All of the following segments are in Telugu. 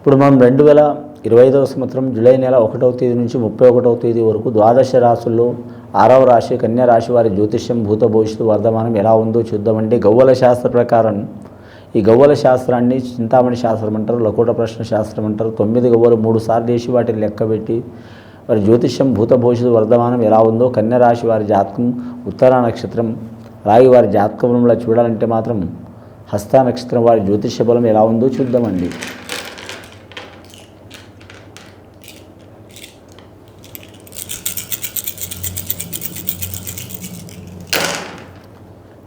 ఇప్పుడు మనం రెండు వేల ఇరవై ఐదవ సంవత్సరం జూలై నెల ఒకటవ తేదీ నుంచి ముప్పై ఒకటవ తేదీ వరకు ద్వాదశ రాశుల్లో ఆరవ రాశి కన్యా రాశి వారి జ్యోతిష్యం భూత భవిష్యత్తు వర్ధమానం ఎలా ఉందో చూద్దామండి గవ్వల శాస్త్ర ప్రకారం ఈ గవ్వల శాస్త్రాన్ని చింతామణి శాస్త్రం అంటారు లకోట ప్రశ్న శాస్త్రం అంటారు. తొమ్మిది గవ్వలు మూడు సార్లు వేసి వాటిని లెక్కబెట్టి వారి జ్యోతిష్యం భూత భవిష్యత్తు వర్ధమానం ఎలా ఉందో కన్యా రాశి వారి జాతకం ఉత్తర నక్షత్రం రాగి వారి జాతకంలో చూడాలంటే మాత్రం హస్త నక్షత్రం వారి జ్యోతిష్య బలం ఎలా ఉందో చూద్దామండి.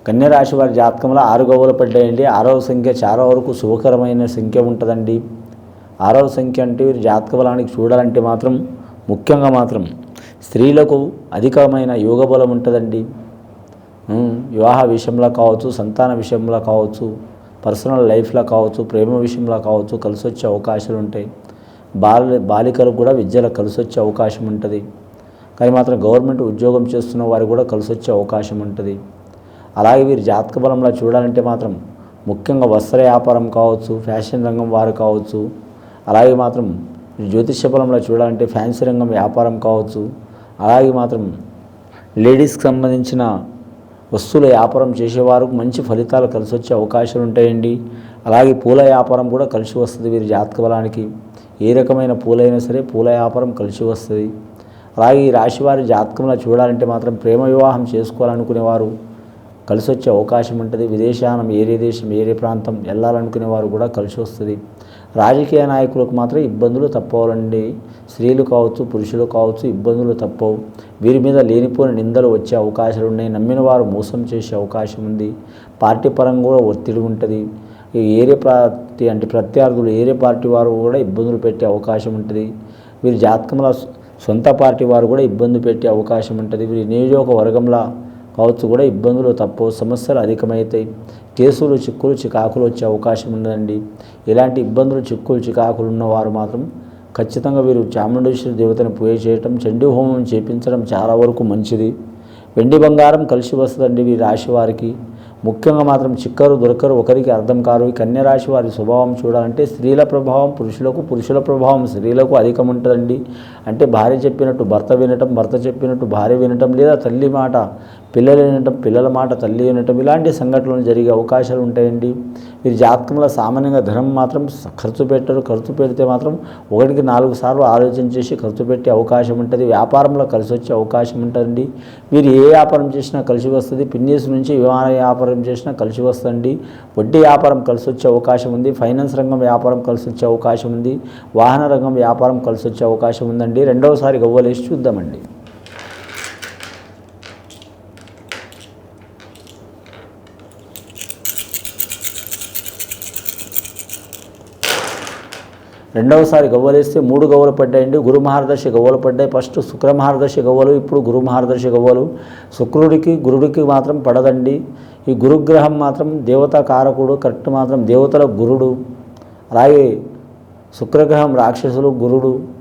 కన్యరాశి వారి జాతకంలో ఆరు గవ్వలు పడ్డాయండి. ఆరవ సంఖ్య చాలా వరకు శుభకరమైన సంఖ్య ఉంటుందండి. ఆరవ సంఖ్య అంటే జాతక బలానికి చూడాలంటే మాత్రం ముఖ్యంగా మాత్రం స్త్రీలకు అధికమైన యోగ బలం ఉంటుందండి. వివాహ విషయంలో కావచ్చు సంతాన విషయంలో కావచ్చు పర్సనల్ లైఫ్లో కావచ్చు ప్రేమ విషయంలో కావచ్చు కలిసి వచ్చే అవకాశాలు ఉంటాయి. బాల బాలికలకు కూడా విద్యలో కలిసి వచ్చే అవకాశం ఉంటుంది. కానీ మాత్రం గవర్నమెంట్ ఉద్యోగం చేస్తున్న వారికి కూడా కలిసి వచ్చే అవకాశం ఉంటుంది. అలాగే వీరి జాతక బలంలో చూడాలంటే మాత్రం ముఖ్యంగా వస్త్ర వ్యాపారం కావచ్చు ఫ్యాషన్ రంగం వారు కావచ్చు అలాగే మాత్రం జ్యోతిష్య బలంలో చూడాలంటే ఫ్యాన్సీ రంగం వ్యాపారం కావచ్చు అలాగే మాత్రం లేడీస్కి సంబంధించిన వస్తువుల వ్యాపారం చేసేవారు మంచి ఫలితాలు కలిసి వచ్చే అవకాశాలు ఉంటాయండి. అలాగే పూల వ్యాపారం కూడా కలిసి వస్తుంది వీరి జాతక బలానికి. ఏ రకమైన పూలైనా సరే పూల వ్యాపారం కలిసి వస్తుంది. అలాగే ఈ రాశి వారి జాతకంలో చూడాలంటే మాత్రం ప్రేమ వివాహం చేసుకోవాలనుకునేవారు కలిసి వచ్చే అవకాశం ఉంటుంది. విదేశానం ఏరే దేశం ఏరే ప్రాంతం వెళ్ళాలనుకునే వారు కూడా కలిసి వస్తుంది రాజకీయ నాయకులకు మాత్రం ఇబ్బందులు తప్పవాలండి స్త్రీలు కావచ్చు పురుషులు కావచ్చు ఇబ్బందులు తప్పవు. వీరి మీద లేనిపోని నిందలు వచ్చే అవకాశాలు ఉన్నాయి. నమ్మిన వారు మోసం చేసే అవకాశం ఉంది. పార్టీ పరంగా కూడా ఒత్తిడి ఉంటుంది. ఈ ఏరే పార్టీ అంటే ప్రత్యర్థులు ఏరే పార్టీ వారు కూడా ఇబ్బందులు పెట్టే అవకాశం ఉంటుంది. వీరి జాతకంలో సొంత పార్టీ వారు కూడా ఇబ్బంది పెట్టే అవకాశం ఉంటుంది. వీరి నియోజకవర్గంలో కావచ్చు కూడా ఇబ్బందులు తప్పవు సమస్యలు అధికమవుతాయి కేసులు చిక్కులు చికాకులు వచ్చే అవకాశం ఉందండి ఇలాంటి ఇబ్బందులు చిక్కులు చికాకులు ఉన్నవారు మాత్రం ఖచ్చితంగా వీరు చాముండేశ్వరి దేవతను పూజ చేయటం చండీ హోమం చేపించడం చాలా వరకు మంచిది. వెండి బంగారం కలిసి వస్తుందండి వీరి రాశి వారికి. ముఖ్యంగా మాత్రం చిక్కరు దొరకరు ఒకరికి అర్థం కారు. ఈ కన్య రాశి వారి స్వభావం చూడాలంటే స్త్రీల ప్రభావం పురుషులకు పురుషుల ప్రభావం స్త్రీలకు అధికం ఉంటుందండి. అంటే భార్య చెప్పినట్టు భర్త వినటం భర్త చెప్పినట్టు భార్య వినటం లేదా తల్లి మాట పిల్లలు వినటం పిల్లల మాట తల్లి వినటం ఇలాంటి సంఘటనలు జరిగే అవకాశాలు ఉంటాయండి. వీరి జాతకంలో సామాన్యంగా ధనం మాత్రం ఖర్చు పెట్టరు. ఖర్చు పెడితే మాత్రం ఒకటికి నాలుగు సార్లు ఆలోచన చేసి ఖర్చు పెట్టే అవకాశం ఉంటుంది. వ్యాపారంలో కలిసి వచ్చే అవకాశం ఉంటుంది వీరు ఏ వ్యాపారం చేసినా కలిసి వస్తుంది. పిన్నీస్ నుంచి విమాన వ్యాపారం చేసినా కలిసి వస్తుంది వడ్డీ వ్యాపారం కలిసి వచ్చే అవకాశం ఉంది. ఫైనాన్స్ రంగం వ్యాపారం కలిసి వచ్చే అవకాశం ఉంది. వాహన రంగం వ్యాపారం కలిసి వచ్చే అవకాశం ఉందండి. రెండవసారి గవ్వలేసి చూద్దామండి. రెండవసారి గవ్వలేస్తే మూడు గవ్వలు పడ్డాయండి. గురు మహారదర్శి గవ్వలు పడ్డాయి. ఫస్ట్ శుక్ర మహారదర్శి గవ్వలు ఇప్పుడు గురు మహారదర్శి గవ్వలు. శుక్రుడికి గురుడికి మాత్రం పడదండి. ఈ గురుగ్రహం మాత్రం దేవతా కారకుడు కరెక్ట్ మాత్రం దేవతల గురుడు. అలాగే శుక్రగ్రహం రాక్షసులు గురుడు.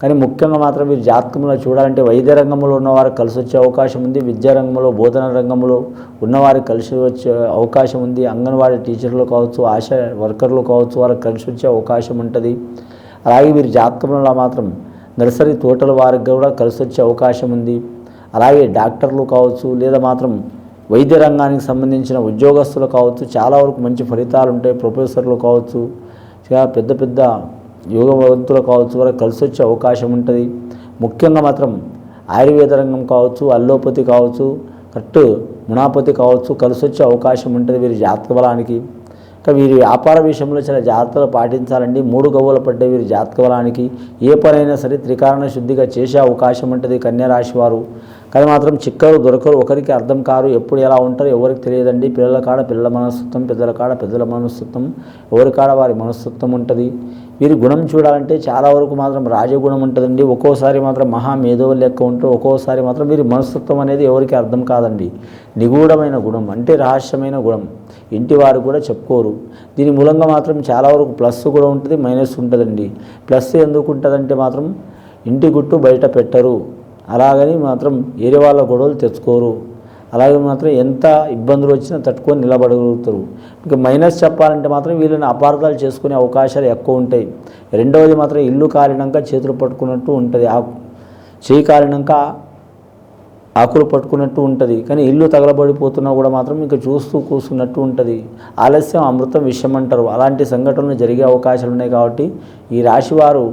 కానీ ముఖ్యంగా మాత్రం మీరు జాతకంలో చూడాలంటే వైద్య రంగంలో ఉన్నవారు కలిసి వచ్చే అవకాశం ఉంది విద్యా రంగంలో బోధన రంగంలో ఉన్నవారికి కలిసి వచ్చే అవకాశం ఉంది అంగన్వాడీ టీచర్లు కావచ్చు ఆశా వర్కర్లు కావచ్చు వారికి కలిసి వచ్చే అవకాశం ఉంటుంది. అలాగే మీరు జాతకంలో మాత్రం నర్సరీ తోటల వారికి కూడా కలిసి వచ్చే అవకాశం ఉంది. అలాగే డాక్టర్లు కావచ్చు లేదా మాత్రం వైద్య రంగానికి సంబంధించిన ఉద్యోగస్తులు కావచ్చు చాలా వరకు మంచి ఫలితాలు ఉంటాయి. ప్రొఫెసర్లు కావచ్చు పెద్ద పెద్ద యోగవంతులు కావచ్చు వారికి కలిసి వచ్చే అవకాశం ఉంటుంది. ముఖ్యంగా మాత్రం ఆయుర్వేద రంగం కావచ్చు అల్లోపతి కావచ్చు కరెక్ట్ మునాపతి కావచ్చు కలిసి వచ్చే అవకాశం ఉంటుంది వీరి జాతక బలానికి. ఇంకా వీరి వ్యాపార విషయంలో చాలా జాగ్రత్తలు పాటించాలండి. మూడు గవ్వలు పడ్డే వీరి జాతక బలానికి. ఏ పనైనా సరే త్రికారణ శుద్ధిగా చేసే అవకాశం ఉంటుంది కన్యా రాశి వారు. కానీ మాత్రం చిక్కరు దొరకరు ఒకరికి అర్థం కారు ఎప్పుడు ఎలా ఉంటారో ఎవరికి తెలియదండి. పిల్లల కాడ పిల్లల మనస్తత్వం పెద్దల కాడ పెద్దల మనస్తత్వం ఎవరి కాడ వారి మనస్తత్వం ఉంటుంది. వీరి గుణం చూడాలంటే చాలా వరకు మాత్రం రాజగుణం ఉంటుందండి. ఒక్కోసారి మాత్రం మహా మేధో లెక్క ఉంటూ ఒక్కోసారి మాత్రం వీరి మనస్తత్వం అనేది ఎవరికి అర్థం కాదండి. నిగూఢమైన గుణం అంటే రహస్యమైన గుణం. ఇంటి వారు కూడా చెప్పుకోరు. దీని మూలంగా మాత్రం చాలా వరకు ప్లస్ కూడా ఉంటుంది మైనస్ ఉంటుందండి. ప్లస్ ఎందుకు ఉంటుందంటే మాత్రం ఇంటి గుట్టు బయట పెట్టరు. అలాగని మాత్రం ఏరే వాళ్ళ గొడవలు తెచ్చుకోరు. అలాగే మాత్రం ఎంత ఇబ్బందులు వచ్చినా తట్టుకొని నిలబడగలుగుతారు. ఇంకా మైనస్ చెప్పాలంటే మాత్రం వీళ్ళని అపార్థాలు చేసుకునే అవకాశాలు ఎక్కువ ఉంటాయి. రెండవది మాత్రం ఇల్లు కాలినాక చేతులు పట్టుకున్నట్టు ఉంటుంది. ఆ చేయి కాలినాక ఆకులు పట్టుకున్నట్టు ఉంటుంది. కానీ ఇల్లు తగలబడిపోతున్నా కూడా మాత్రం ఇంకా చూస్తూ కూర్చున్నట్టు ఉంటుంది. ఆలస్యం అమృతం విషయం అంటారు. అలాంటి సంఘటనలు జరిగే అవకాశాలు ఉన్నాయి కాబట్టి ఈ రాశి వారు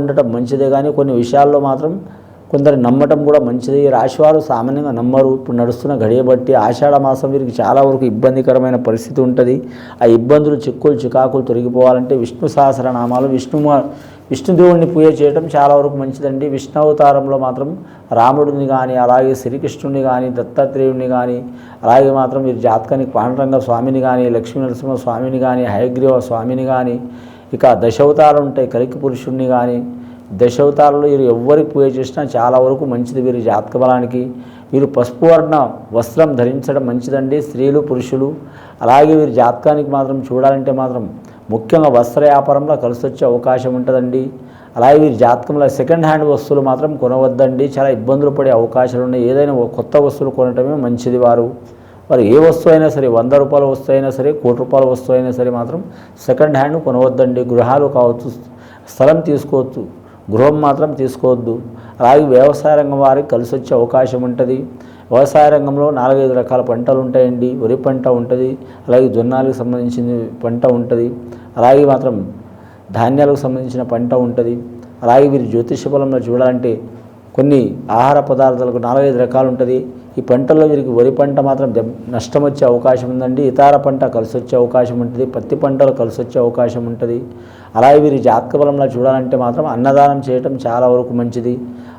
ఉండటం మంచిదే. కానీ కొన్ని విషయాల్లో మాత్రం కొందరు నమ్మటం కూడా మంచిది. రాశివారు సామాన్యంగా నమ్మరు. ఇప్పుడు నడుస్తున్న గడియ బట్టి ఆషాఢ మాసం వీరికి చాలా వరకు ఇబ్బందికరమైన పరిస్థితి ఉంటుంది. ఆ ఇబ్బందులు చిక్కులు చికాకులు తొలగిపోవాలంటే విష్ణు సహస్రనామాలు విష్ణు విష్ణుదేవుడిని పూజ చేయడం చాలా వరకు మంచిదండి. విష్ణు అవతారంలో మాత్రం రాముడిని కానీ అలాగే శ్రీకృష్ణుడిని కానీ దత్తాత్రేయుడిని కానీ అలాగే మాత్రం వీరి జాతకాన్ని పాండరంగ స్వామిని కానీ లక్ష్మీ నరసింహ స్వామిని కానీ హయగ్రీవ స్వామిని కానీ ఇక దశావతారం ఉంటాయి. కలికి పురుషుణ్ణి కానీ దశావతారంలో వీరు ఎవ్వరికి పూజ చేసినా చాలా వరకు మంచిది వీరి జాతక బలానికి. వీరు పసుపు వర్ణ వస్త్రం ధరించడం మంచిదండి. స్త్రీలు పురుషులు. అలాగే వీరి జాతకానికి మాత్రం చూడాలంటే మాత్రం ముఖ్యంగా వస్త్ర వ్యాపారంలో కలిసి వచ్చే అవకాశం ఉంటుందండి. అలాగే వీరి జాతకంలో సెకండ్ హ్యాండ్ వస్తువులు మాత్రం కొనవద్దండి. చాలా ఇబ్బందులు పడే అవకాశాలు ఉన్నాయి. ఏదైనా కొత్త వస్తువులు కొనటమే మంచిది వారు. వారు ఏ వస్తువు అయినా సరే వంద రూపాయల వస్తువు అయినా సరే కోటి రూపాయల వస్తువు అయినా సరే మాత్రం సెకండ్ హ్యాండ్ కొనవద్దండి. గృహాలు కావచ్చు స్థలం తీసుకోవచ్చు. గృహం మాత్రం తీసుకోవద్దు. అలాగే వ్యవసాయ రంగం వారికి కలిసి వచ్చే అవకాశం ఉంటుంది. వ్యవసాయ రంగంలో నాలుగైదు రకాల పంటలు ఉంటాయండి. వరి పంట ఉంటుంది. అలాగే జొన్నాలకు సంబంధించిన పంట ఉంటుంది. అలాగే మాత్రం ధాన్యాలకు సంబంధించిన పంట ఉంటుంది. అలాగే వీరి జ్యోతిష బలంలో చూడాలంటే కొన్ని ఆహార పదార్థాలకు నాలుగైదు రకాలు ఉంటుంది. ఈ పంటల్లో వీరికి వరి పంట మాత్రం దెబ్ నష్టం వచ్చే అవకాశం ఉందండి. ఇతర పంట కలిసి వచ్చే అవకాశం ఉంటుంది. పత్తి పంటలు కలిసి వచ్చే అవకాశం ఉంటుంది. అలాగే వీరి జాతక బలంలో చూడాలంటే మాత్రం అన్నదానం చేయటం చాలా వరకు మంచిది.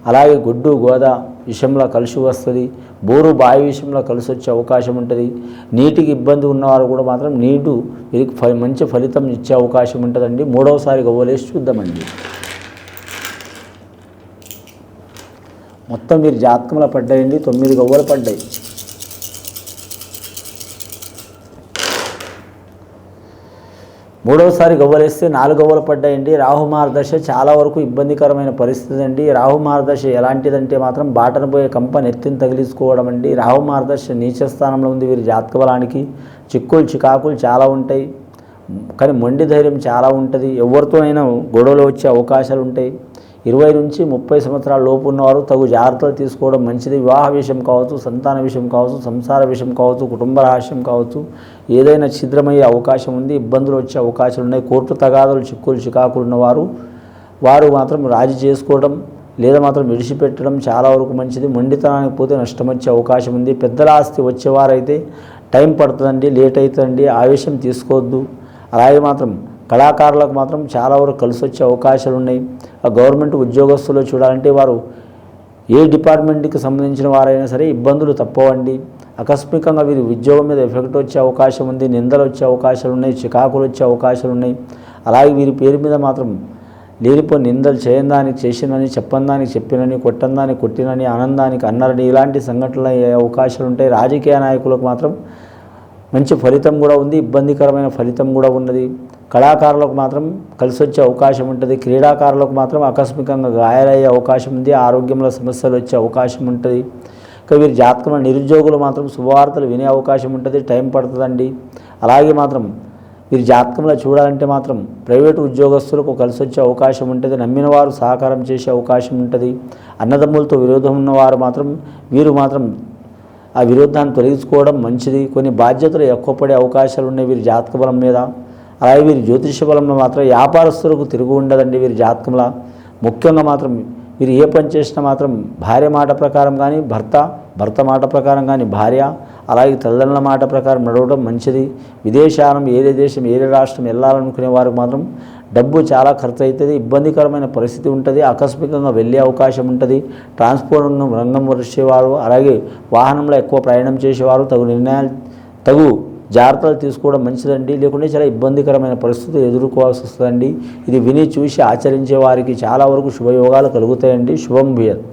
అలాగే గుడ్డు గోద విషయంలో కలిసి వస్తుంది. బోరు బావి విషయంలో కలిసి వచ్చే అవకాశం ఉంటుంది. నీటికి ఇబ్బంది ఉన్నవారు కూడా మాత్రం నీటు వీరికి ఫ మంచి ఫలితం ఇచ్చే అవకాశం ఉంటుందండి. మూడవసారి గవ్వలేసి చూద్దామండి. మొత్తం మీరు జాతకంలో పడ్డాయండి తొమ్మిది గవ్వలు పడ్డాయి. మూడవసారి గవ్వలేస్తే నాలుగు గవ్వలు పడ్డాయండి. రాహు మార్గదశ చాలా వరకు ఇబ్బందికరమైన పరిస్థితి అండి. రాహు మార్గదశ ఎలాంటిదంటే మాత్రం బాటన పోయే కంప నెత్తిని తగిలించుకోవడం అండి. రాహు మార్గదశ నీచ స్థానంలో ఉంది వీరి జాతక బలానికి. చిక్కులు చికాకులు చాలా ఉంటాయి. కానీ మొండి ధైర్యం చాలా ఉంటుంది. ఎవరితోనైనా గొడవలు వచ్చే అవకాశాలు ఉంటాయి. ఇరవై నుంచి ముప్పై సంవత్సరాల లోపు ఉన్నవారు తగు జాగ్రత్తలు తీసుకోవడం మంచిది. వివాహ విషయం కావచ్చు సంతాన విషయం కావచ్చు సంసార విషయం కావచ్చు కుటుంబ రహస్యం కావచ్చు ఏదైనా ఛిద్రమయ్యే అవకాశం ఉంది ఇబ్బందులు వచ్చే అవకాశాలు ఉన్నాయి. కోర్టు తగాదులు చిక్కులు చికాకులు ఉన్నవారు వారు మాత్రం రాజీ చేసుకోవడం లేదా మాత్రం విడిచిపెట్టడం చాలా వరకు మంచిది. మొండితనానికి పోతే నష్టం వచ్చే అవకాశం ఉంది. పెద్దల ఆస్తి వచ్చేవారైతే టైం పడుతుందండి లేట్ అవుతుందండి ఆవేశం తీసుకోవద్దు. అలాగే మాత్రం కళాకారులకు మాత్రం చాలా వరకు కలిసి వచ్చే అవకాశాలు ఉన్నాయి. ఆ గవర్నమెంట్ ఉద్యోగస్తులు చూడాలంటే వారు ఏ డిపార్ట్మెంట్కి సంబంధించిన వారైనా సరే ఇబ్బందులు తప్పవండి. ఆకస్మికంగా వీరి ఉద్యోగం మీద ఎఫెక్ట్ వచ్చే అవకాశం ఉంది నిందలు వచ్చే అవకాశాలు ఉన్నాయి చికాకులు వచ్చే అవకాశాలు ఉన్నాయి. అలాగే వీరి పేరు మీద మాత్రం లేనిపోయి నిందలు చేయందానికి చేసినని చెప్పందానికి చెప్పినని కొట్టందానికి కొట్టినని ఆనందానికి అన్నారని ఇలాంటి సంఘటనలు అయ్యే అవకాశాలు ఉంటాయి. రాజకీయ నాయకులకు మాత్రం మంచి ఫలితం కూడా ఉంది ఇబ్బందికరమైన ఫలితం కూడా ఉన్నది. కళాకారులకు మాత్రం కలిసి వచ్చే అవకాశం ఉంటుంది. క్రీడాకారులకు మాత్రం ఆకస్మికంగా గాయాలయ్యే అవకాశం ఉంది. ఆరోగ్యంలో సమస్యలు వచ్చే అవకాశం ఉంటుంది. ఇక వీరి జాతకంలో నిరుద్యోగులు మాత్రం శుభవార్తలు వినే అవకాశం ఉంటుంది. టైం పడుతుందండి. అలాగే మాత్రం వీరి జాతకంలో చూడాలంటే మాత్రం ప్రైవేటు ఉద్యోగస్తులకు కలిసి వచ్చే అవకాశం ఉంటుంది. నమ్మిన వారు సహకారం చేసే అవకాశం ఉంటుంది. అన్నదమ్ములతో విరోధం ఉన్నవారు మాత్రం వీరు మాత్రం ఆ విరోధాన్ని తొలగించుకోవడం మంచిది. కొన్ని బాధ్యతలు ఎక్కువ పడే అవకాశాలు ఉన్నాయి వీరి జాతక బలం మీద. అలాగే వీరి జ్యోతిష బలంలో మాత్రం వ్యాపారస్తులకు తిరుగు ఉండదండి వీరి జాతకంలో. ముఖ్యంగా మాత్రం వీరు ఏ పని చేసినా మాత్రం భార్య మాట ప్రకారం కానీ భర్త భర్త మాట ప్రకారం కానీ భార్య అలాగే తల్లిదండ్రుల మాట ప్రకారం నడవడం మంచిది. విదేశాలను ఏదే దేశం ఏదే రాష్ట్రం వెళ్ళాలనుకునే వారికి మాత్రం డబ్బు చాలా ఖర్చు అవుతుంది ఇబ్బందికరమైన పరిస్థితి ఉంటుంది ఆకస్మికంగా వెళ్ళే అవకాశం ఉంటుంది. ట్రాన్స్పోర్ట్ రంగం రంగం వచ్చేవారు అలాగే వాహనంలో ఎక్కువ ప్రయాణం చేసేవారు తగు నిర్ణయాలు తగు జాగ్రత్తలు తీసుకోవడం మంచిదండి. లేకుంటే చాలా ఇబ్బందికరమైన పరిస్థితులు ఎదుర్కోవాల్సి వస్తుందండి. ఇది విని చూసి ఆచరించే వారికి చాలా వరకు శుభయోగాలు కలుగుతాయండి. శుభం భూయత్.